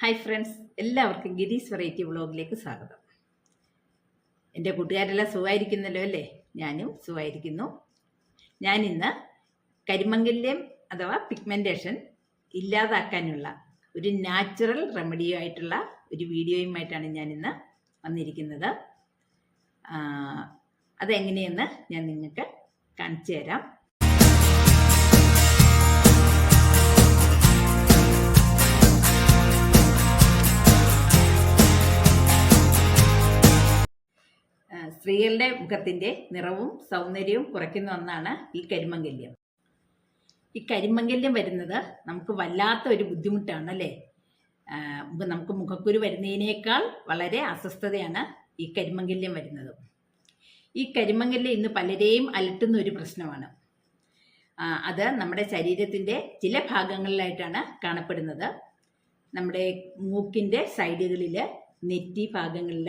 Hi friends എല്ലാവർക്കും ഗിരീസ് variety വ്ളോഗിലേക്ക് സ്വാഗതം. എന്റെ കൂട്ടുകാരെല്ലാം സുഖമായിരിക്കുന്നല്ലോ അല്ലേ? ഞാനും സുഖമായിരിക്കുന്നു. ഞാൻ ഇന്ന് കരിമംഗല്യം അഥവാ പിഗ്മെന്റേഷൻ ഇല്ലാതാക്കാനുള്ള ഒരു നാച്ചുറൽ റെമഡിയോ ആയിട്ടുള്ള ഒരു വീഡിയോയുമായിട്ടാണ് ഞാൻ ഇന്ന് വന്നിരിക്കുന്നത്. അതെങ്ങനെയെന്ന് ഞാൻ നിങ്ങൾക്ക് കാണിച്ചു തരാം. സ്ത്രീകളുടെ മുഖത്തിന്റെ നിറവും സൗന്ദര്യവും കുറയ്ക്കുന്ന ഒന്നാണ് ഈ കരിമംഗല്യം ഈ കരിമംഗല്യം വരുന്നത് നമുക്ക് വല്ലാത്ത ഒരു ബുദ്ധിമുട്ടാണ് അല്ലേ? നമുക്ക് മുഖക്കുരു വരുന്നതിനേക്കാൾ വളരെ അസ്വസ്ഥതയാണ് ഈ കരിമംഗല്യം വരുന്നത്. ഈ കരിമംഗല്യം ഇന്ന് പലരെയും അലട്ടുന്ന ഒരു പ്രശ്നമാണ്. അത് നമ്മുടെ ശരീരത്തിന്റെ ചില ഭാഗങ്ങളിലായിട്ടാണ് കാണപ്പെടുന്നത്. നമ്മുടെ മൂക്കിന്റെ സൈഡുകളിൽ നെറ്റി ഭാഗങ്ങളിൽ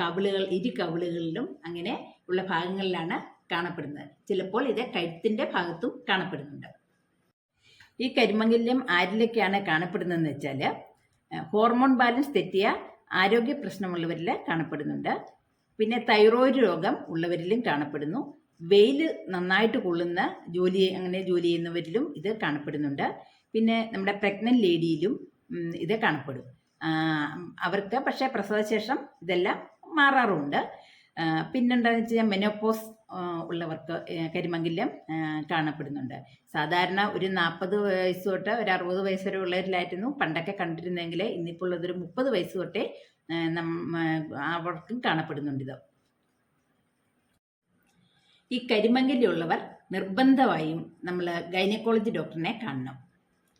കവിളുകൾ ഇരു കവിളുകളിലും അങ്ങനെ ഉള്ള ഭാഗങ്ങളിലാണ് കാണപ്പെടുന്നത്. ചിലപ്പോൾ ഇത് കഴുത്തിന്റെ ഭാഗത്തും കാണപ്പെടുന്നുണ്ട്. ഈ കരിമംഗല്യം ആരിലൊക്കെയാണ് കാണപ്പെടുന്നതെന്ന് വെച്ചാൽ ഹോർമോൺ ബാലൻസ് തെറ്റിയ ആരോഗ്യ പ്രശ്നമുള്ളവരിൽ കാണപ്പെടുന്നുണ്ട്. പിന്നെ തൈറോയിഡ് രോഗം ഉള്ളവരിലും കാണപ്പെടുന്നു. വെയിൽ നന്നായിട്ട് കൊള്ളുന്ന ജോലി അങ്ങനെ ജോലി ചെയ്യുന്നവരിലും ഇത് കാണപ്പെടുന്നുണ്ട്. പിന്നെ നമ്മുടെ പ്രഗ്നന്റ് ലേഡിയിലും ഇത് കാണപ്പെടും. അവർക്ക് പക്ഷേ പ്രസവശേഷം ഇതെല്ലാം മാറാറുമുണ്ട് ആ, പിന്നെന്താണെന്ന് വെച്ച് കഴിഞ്ഞാൽ മെനോപ്പോസ് ഉള്ളവർക്ക് കരിമംഗല്യം കാണപ്പെടുന്നുണ്ട്. സാധാരണ ഒരു നാൽപ്പത് വയസ്സ് തൊട്ട് ഒരു അറുപത് വയസ്സ് വരെ ഉള്ളവരിലായിരുന്നു. പണ്ടൊക്കെ കണ്ടിരുന്നെങ്കിൽ ഇന്നിപ്പോൾ ഉള്ളതൊരു മുപ്പത് വയസ്സ് തൊട്ടേ അവർക്കും കാണപ്പെടുന്നുണ്ട് ഇത്. ഈ കരിമംഗല്യമുള്ളവർ നിർബന്ധമായും നമ്മൾ ഗൈനക്കോളജി ഡോക്ടറിനെ കാണണം.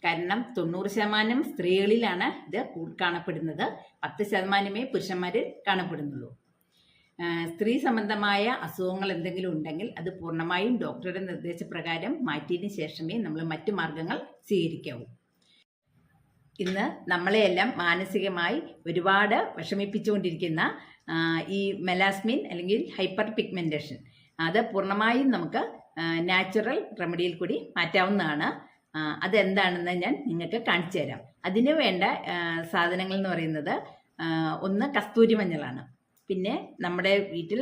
കാരണം തൊണ്ണൂറ് ശതമാനം സ്ത്രീകളിലാണ് ഇത് കാണപ്പെടുന്നത്. പത്ത് ശതമാനമേ പുരുഷന്മാരിൽ കാണപ്പെടുന്നുള്ളൂ. സ്ത്രീ സംബന്ധമായ അസുഖങ്ങൾ എന്തെങ്കിലും ഉണ്ടെങ്കിൽ അത് പൂർണമായും ഡോക്ടറുടെ നിർദ്ദേശപ്രകാരം മാറ്റിയതിന് ശേഷമേ നമ്മൾ മറ്റു മാർഗങ്ങൾ സ്വീകരിക്കാവൂ. ഇന്ന് നമ്മളെയെല്ലാം മാനസികമായി ഒരുപാട് വിഷമിപ്പിച്ചുകൊണ്ടിരിക്കുന്ന ഈ മെലാസ്മിൻ അല്ലെങ്കിൽ ഹൈപ്പർ പിഗ്മെന്റേഷൻ അത് പൂർണമായും നമുക്ക് നാച്ചുറൽ റെമഡിയിൽ കൂടി മാറ്റാവുന്നതാണ്. അതെന്താണെന്ന് ഞാൻ നിങ്ങൾക്ക് കാണിച്ചു തരാം. അതിന് വേണ്ട സാധനങ്ങൾ എന്ന് പറയുന്നത് ഒന്ന് കസ്തൂരി മഞ്ഞളാണ്. പിന്നെ നമ്മുടെ വീട്ടിൽ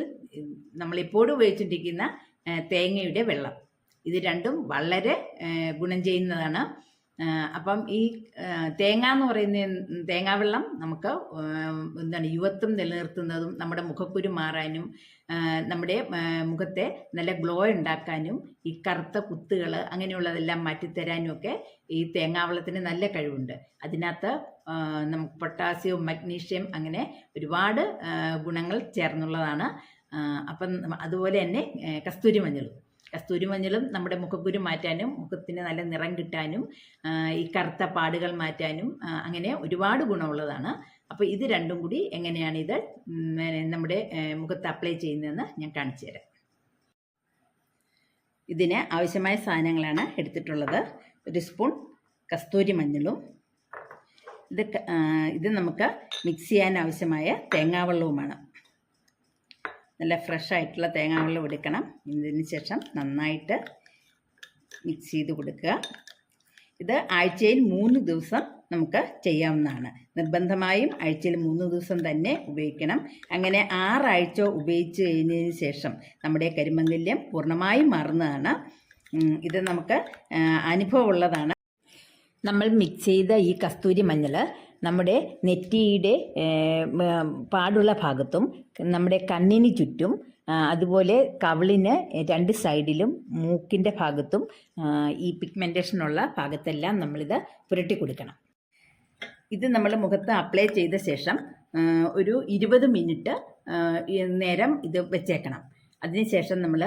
നമ്മളിപ്പോഴും ഉപയോഗിച്ചുകൊണ്ടിരിക്കുന്ന തേങ്ങയുടെ വെള്ളം. ഇത് രണ്ടും വളരെ ഗുണം ചെയ്യുന്നതാണ്. അപ്പം ഈ തേങ്ങ എന്ന് പറയുന്ന തേങ്ങാവെള്ളം നമുക്ക് എന്താണ് യുവത്വം നിലനിർത്തുന്നതും നമ്മുടെ മുഖക്കുരു മാറാനും നമ്മുടെ മുഖത്തെ നല്ല ഗ്ലോ ഉണ്ടാക്കാനും ഈ കറുത്ത കുത്തുകൾ അങ്ങനെയുള്ളതെല്ലാം മാറ്റിത്തരാനും ഒക്കെ ഈ തേങ്ങാവെള്ളത്തിന് നല്ല കഴിവുണ്ട്. അതിനകത്ത് നമുക്ക് പൊട്ടാസ്യവും മഗ്നീഷ്യം അങ്ങനെ ഒരുപാട് ഗുണങ്ങൾ ചേർന്നുള്ളതാണ്. അപ്പം അതുപോലെ തന്നെ കസ്തൂരി മഞ്ഞളും. കസ്തൂരി മഞ്ഞളും നമ്മുടെ മുഖക്കുരു മാറ്റാനും മുഖത്തിന് നല്ല നിറം കിട്ടാനും ഈ കറുത്ത പാടുകൾ മാറ്റാനും അങ്ങനെ ഒരുപാട് ഗുണമുള്ളതാണ്. അപ്പോൾ ഇത് രണ്ടും കൂടി എങ്ങനെയാണ് ഇത് നമ്മുടെ മുഖത്ത് അപ്ലൈ ചെയ്യുന്നതെന്ന് ഞാൻ കാണിച്ചു തരാം. ഇതിന് ആവശ്യമായ സാധനങ്ങളാണ് എടുത്തിട്ടുള്ളത്. ഒരു സ്പൂൺ കസ്തൂരി മഞ്ഞളും ഇത് ഇത് നമുക്ക് മിക്സ് ചെയ്യാൻ ആവശ്യമായ തേങ്ങാവെള്ളവുമാണ്. നല്ല ഫ്രഷ് ആയിട്ടുള്ള തേങ്ങാവെള്ളം എടുക്കണം. ഇതിന് ശേഷം നന്നായിട്ട് മിക്സ് ചെയ്ത് കൊടുക്കുക. ഇത് ആഴ്ചയിൽ മൂന്ന് ദിവസം നമുക്ക് ചെയ്യാവുന്നതാണ്. നിർബന്ധമായും ആഴ്ചയിൽ മൂന്ന് ദിവസം തന്നെ ഉപയോഗിക്കണം. അങ്ങനെ ആറാഴ്ച ഉപയോഗിച്ച് കഴിഞ്ഞതിന് ശേഷം നമ്മുടെ കരിമംഗല്യം പൂർണമായും മാറുന്നതാണ്. ഇത് നമുക്ക് അനുഭവമുള്ളതാണ്. നമ്മൾ മിക്സ് ചെയ്ത ഈ കസ്തൂരി മഞ്ഞൾ നമ്മുടെ നെറ്റിയുടെ പാടുള്ള ഭാഗത്തും നമ്മുടെ കണ്ണിന് ചുറ്റും അതുപോലെ കവിളിന് രണ്ട് സൈഡിലും മൂക്കിന്റെ ഭാഗത്തും ഈ പിഗ്മെന്റേഷനുള്ള ഭാഗത്തെല്ലാം നമ്മളിത് പുരട്ടി കൊടുക്കണം. ഇത് നമ്മൾ മുഖത്ത് അപ്ലൈ ചെയ്ത ശേഷം ഒരു ഇരുപത് മിനിറ്റ് നേരം ഇത് വെച്ചേക്കണം. അതിനുശേഷം നമ്മൾ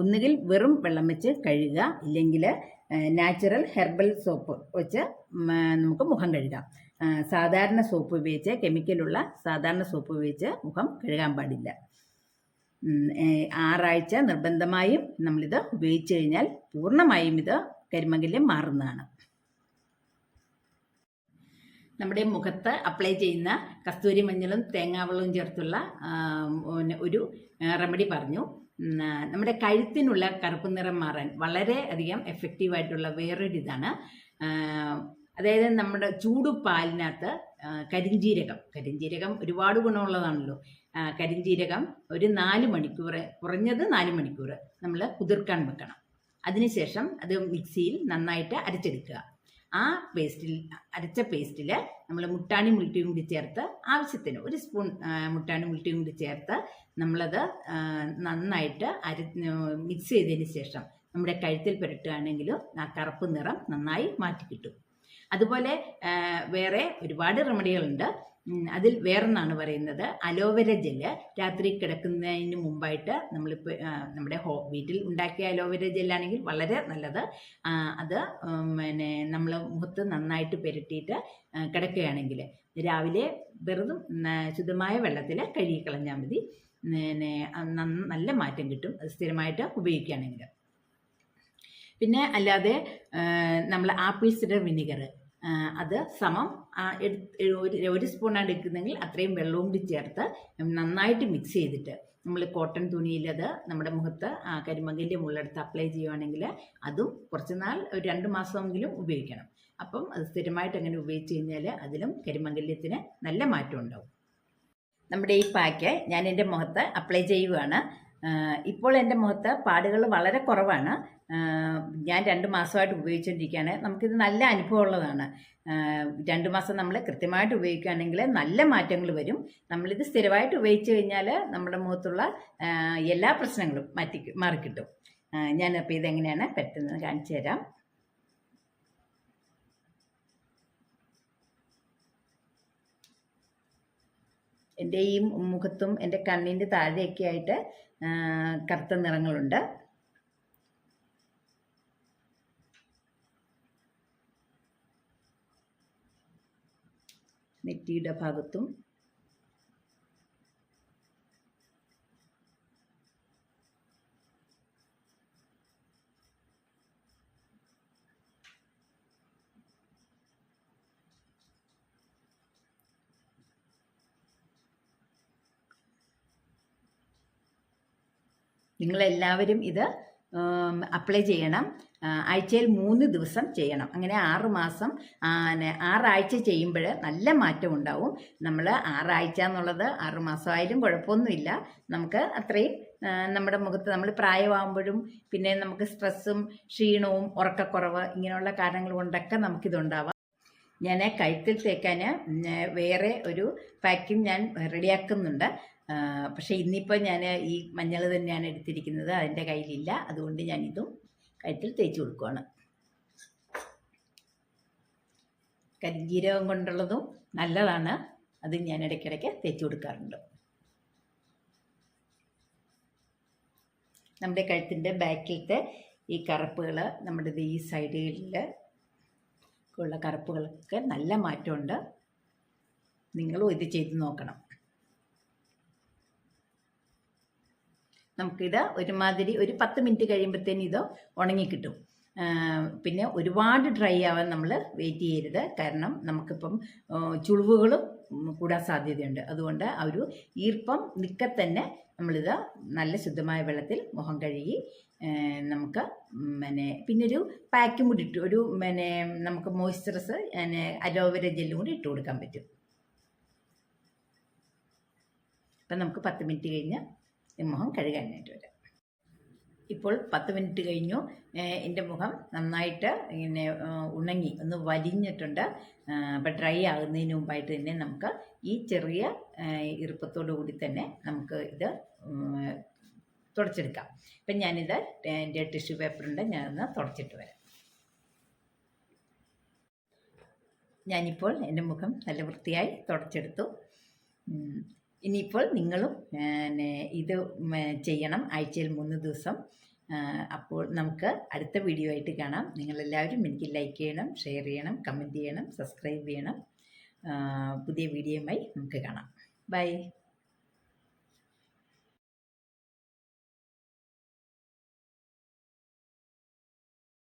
ഒന്നുകിൽ വെറും വെള്ളം വെച്ച് കഴുകുക ഇല്ലെങ്കിൽ നാച്ചുറൽ ഹെർബൽ സോപ്പ് വെച്ച് നമുക്ക് മുഖം കഴുകാം. സാധാരണ സോപ്പ് ഉപയോഗിച്ച് കെമിക്കലുള്ള സാധാരണ സോപ്പ് ഉപയോഗിച്ച് മുഖം കഴുകാൻ പാടില്ല. ആറാഴ്ച നിർബന്ധമായും നമ്മളിത് ഉപയോഗിച്ച് കഴിഞ്ഞാൽ പൂർണമായും ഇത് കരിമകല്യം മാറുന്നതാണ്. നമ്മുടെ മുഖത്ത് അപ്ലൈ ചെയ്യുന്ന കസ്തൂരി മഞ്ഞളും തേങ്ങാവെള്ളവും ചേർത്തുള്ള ഒരു റെമഡി പറഞ്ഞു. നമ്മുടെ കഴുത്തിനുള്ള കറുപ്പ് നിറം മാറാൻ വളരെ അധികം എഫക്റ്റീവായിട്ടുള്ള വേറൊരു ഇതാണ്. അതായത് നമ്മുടെ ചൂട് പാലിനകത്ത് കരിഞ്ചീരകം. കരിഞ്ജീരകം ഒരുപാട് ഗുണമുള്ളതാണല്ലോ. കരിഞ്ചീരകം ഒരു നാല് മണിക്കൂർ കുറഞ്ഞത് നാല് മണിക്കൂർ നമ്മൾ കുതിർക്കാൻ വെക്കണം. അതിനുശേഷം അത് മിക്സിയിൽ നന്നായിട്ട് അരച്ചെടുക്കുക. ആ പേസ്റ്റിൽ അരച്ച പേസ്റ്റിൽ നമ്മൾ മുട്ടാണി മുൾട്ടിയും കൂടി ചേർത്ത് ആവശ്യത്തിന് ഒരു സ്പൂൺ മുട്ടാണി മുൾട്ടിയും കൂടി ചേർത്ത് നമ്മളത് നന്നായിട്ട് അര മിക്സ് ചെയ്തതിന് ശേഷം നമ്മുടെ കഴുത്തിൽ പുരട്ടുകയാണെങ്കിലും ആ കറുപ്പ് നിറം നന്നായി മാറ്റി കിട്ടും അതുപോലെ വേറെ ഒരുപാട് റെമഡികളുണ്ട് അതിൽ വേറൊന്നാണ് പറയുന്നത്. അലോവേര ജെല്ല് രാത്രി കിടക്കുന്നതിന് മുമ്പായിട്ട് നമ്മളിപ്പോൾ നമ്മുടെ ഹോ വീട്ടിൽ ഉണ്ടാക്കിയ അലോവേര ജെല്ലാണെങ്കിൽ വളരെ നല്ലത്. അത് പിന്നെ നമ്മൾ മുഖത്ത് നന്നായിട്ട് പുരട്ടിയിട്ട് കിടക്കുകയാണെങ്കിൽ രാവിലെ വെറുതും ശുദ്ധമായ വെള്ളത്തിൽ കഴുകി കളഞ്ഞാൽ മതി. പിന്നെ നല്ല മാറ്റം കിട്ടും. അത് സ്ഥിരമായിട്ട് ഉപയോഗിക്കുകയാണെങ്കിൽ. പിന്നെ അല്ലാതെ നമ്മൾ ആപ്പിൾ സിഡർ വിനിഗർ അത് സമം ഒരു സ്പൂണാണ് എടുക്കുന്നെങ്കിൽ അത്രയും വെള്ളവും കൂടി ചേർത്ത് നന്നായിട്ട് മിക്സ് ചെയ്തിട്ട് നമ്മൾ കോട്ടൺ തുണിയിൽ അത് നമ്മുടെ മുഖത്ത് ആ കരിമങ്കലിന്റെ മുള്ളെടുത്ത് അപ്ലൈ ചെയ്യുവാണെങ്കിൽ അതും കുറച്ച് നാൾ ഒരു രണ്ട് മാസമെങ്കിലും ഉപയോഗിക്കണം. അപ്പം അത് സ്ഥിരമായിട്ട് അങ്ങനെ ഉപയോഗിച്ച് കഴിഞ്ഞാൽ അതിലും കരിമകല്യത്തിന് നല്ല മാറ്റം ഉണ്ടാവും. നമ്മുടെ ഈ പാക്ക് ഞാൻ എന്റെ മുഖത്ത് അപ്ലൈ ചെയ്യുകയാണ് ആ, ഇപ്പോൾ എന്റെ മുഖത്ത് പാടുകൾ വളരെ കുറവാണ്. ഞാൻ രണ്ട് മാസമായിട്ട് ഉപയോഗിച്ചുകൊണ്ടിരിക്കുകയാണ് നമുക്കിത് നല്ല അനുഭവമുള്ളതാണ്. രണ്ട് മാസം നമ്മൾ കൃത്യമായിട്ട് ഉപയോഗിക്കുകയാണെങ്കിൽ നല്ല മാറ്റങ്ങൾ വരും. നമ്മളിത് സ്ഥിരമായിട്ട് ഉപയോഗിച്ച് കഴിഞ്ഞാൽ നമ്മുടെ മുഖത്തുള്ള എല്ലാ പ്രശ്നങ്ങളും മാറ്റി മാറിക്കിട്ടും ഞാനപ്പോൾ ഇതെങ്ങനെയാണ് പെട്ടെന്ന് കാണിച്ചു തരാം. എന്റെ ഈ മുഖത്തും എന്റെ കണ്ണിന്റെ താഴെയൊക്കെ ആയിട്ട് കറുത്ത നിറങ്ങളുണ്ട്. നെറ്റിയുടെ ഭാഗത്തും നിങ്ങളെല്ലാവരും ഇത് അപ്ലൈ ചെയ്യണം. ആഴ്ചയിൽ മൂന്ന് ദിവസം ചെയ്യണം. അങ്ങനെ ആറ് മാസം ആറാഴ്ച ചെയ്യുമ്പോൾ നല്ല മാറ്റം ഉണ്ടാവും. നമ്മൾ ആറാഴ്ച എന്നുള്ളത് ആറ് മാസമായാലും കുഴപ്പമൊന്നുമില്ല. നമുക്ക് അത്രയും നമ്മുടെ മുഖത്ത് നമ്മൾ പ്രായമാകുമ്പോഴും പിന്നെ നമുക്ക് സ്ട്രെസ്സും ക്ഷീണവും ഉറക്കക്കുറവ് ഇങ്ങനെയുള്ള കാരണങ്ങൾ കൊണ്ടൊക്കെ നമുക്കിതുണ്ടാവാം. ഞാൻ കഴുത്തിൽ തേക്കാൻ വേറെ ഒരു പാക്കും ഞാൻ റെഡിയാക്കുന്നുണ്ട് പക്ഷേ ഇന്നിപ്പോൾ ഞാൻ ഈ മഞ്ഞൾ തന്നെയാണ് എടുത്തിരിക്കുന്നത്. അതിന്റെ കയ്യിലില്ല. അതുകൊണ്ട് ഞാനിതും കഴുത്തിൽ തേച്ച് കൊടുക്കുകയാണ് കരിഞ്ജീരകം കൊണ്ടുള്ളതും നല്ലതാണ്. അത് ഞാൻ ഇടയ്ക്കിടയ്ക്ക് തേച്ച് കൊടുക്കാറുണ്ട്. നമ്മുടെ കഴുത്തിന്റെ ബാക്കിലത്തെ ഈ കറുപ്പുകൾ നമ്മുടെ ഈ സൈഡുകളിൽ ഉള്ള കറുപ്പുകളൊക്കെ നല്ല മാറ്റമുണ്ട്. നിങ്ങളും ഇത് ചെയ്ത് നോക്കണം. നമുക്കിത് ഒരുമാതിരി ഒരു പത്ത് മിനിറ്റ് കഴിയുമ്പോഴത്തേനും ഇത് ഉണങ്ങിക്കിട്ടും. പിന്നെ ഒരുപാട് ഡ്രൈ ആവാൻ നമ്മൾ വെയിറ്റ് ചെയ്യരുത്. കാരണം നമുക്കിപ്പം ചുളിവുകളും കൂടാൻ സാധ്യതയുണ്ട്. അതുകൊണ്ട് ആ ഒരു ഈർപ്പം നിൽക്കെ തന്നെ നമ്മളിത് നല്ല ശുദ്ധമായ വെള്ളത്തിൽ മുഖം കഴുകി നമുക്ക് പിന്നെ പിന്നെ ഒരു പാക്കും കൂടി ഇട്ട്. ഒരു പിന്നെ നമുക്ക് മോയ്സ്ചറസ് അലോവേര ജെല്ലും കൂടി ഇട്ട് കൊടുക്കാൻ പറ്റും. അപ്പം നമുക്ക് പത്ത് മിനിറ്റ് കഴിഞ്ഞ് മുഖം കഴുകാനായിട്ട് വരാം. ഇപ്പോൾ പത്ത് മിനിറ്റ് കഴിഞ്ഞു. എന്റെ മുഖം നന്നായിട്ട് ഇങ്ങനെ ഉണങ്ങി ഒന്ന് വലിഞ്ഞിട്ടുണ്ട്. അപ്പം ഡ്രൈ ആകുന്നതിന് മുമ്പായിട്ട് തന്നെ നമുക്ക് ഈ ചെറിയ ഈർപ്പത്തോടു കൂടി തന്നെ നമുക്ക് ഇത് തുടച്ചെടുക്കാം. ഇപ്പം ഞാനിത് എന്റെ ടിഷ്യൂ പേപ്പറുണ്ട് ഞാനൊന്ന് തുടച്ചിട്ട് വരാം. ഞാനിപ്പോൾ എന്റെ മുഖം നല്ല വൃത്തിയായി തുടച്ചെടുത്തു. ഇനിയിപ്പോൾ നിങ്ങളും പിന്നെ ഇത് ചെയ്യണം ആഴ്ചയിൽ മൂന്ന് ദിവസം. അപ്പോൾ നമുക്ക് അടുത്ത വീഡിയോ ആയിട്ട് കാണാം. നിങ്ങളെല്ലാവരും എനിക്ക് ലൈക്ക് ചെയ്യണം ഷെയർ ചെയ്യണം കമന്റ് ചെയ്യണം സബ്സ്ക്രൈബ് ചെയ്യണം. പുതിയ വീഡിയോയുമായി നമുക്ക് കാണാം. ബൈ.